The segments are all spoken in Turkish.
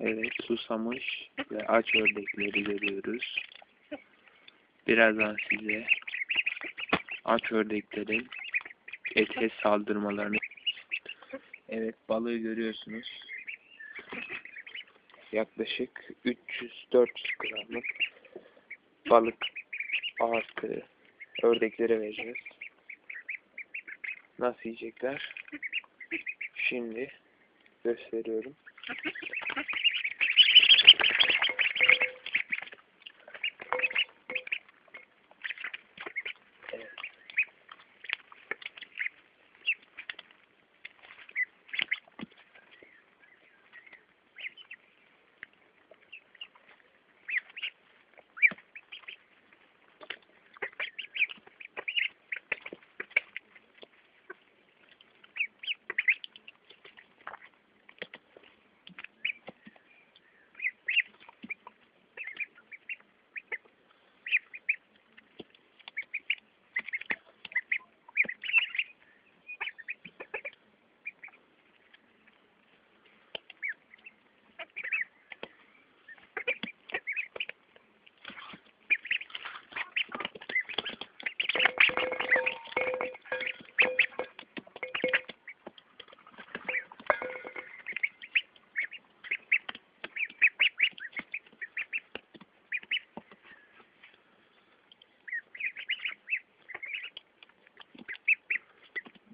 Evet, susamış ve aç ördekleri görüyoruz. Birazdan size aç ördeklerin ete saldırmalarını Evet, balığı görüyorsunuz. Yaklaşık 300-400 gramlık balık artı ördeklere vereceğiz. Nasıl yiyecekler? Şimdi gösteriyorum.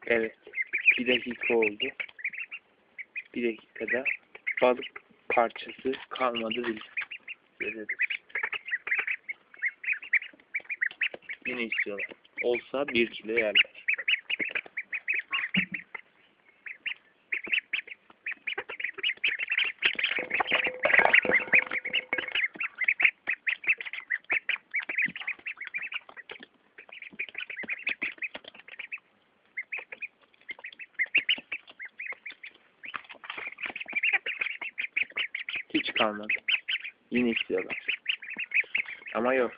Evet. Bir dakika oldu. Bir dakikada balık parçası kalmadı bile. Görüyoruz. Yine istiyorlar. Olsa bir kilo yerler. Hiç kalmadı. Yine istiyorlar. Ama yok.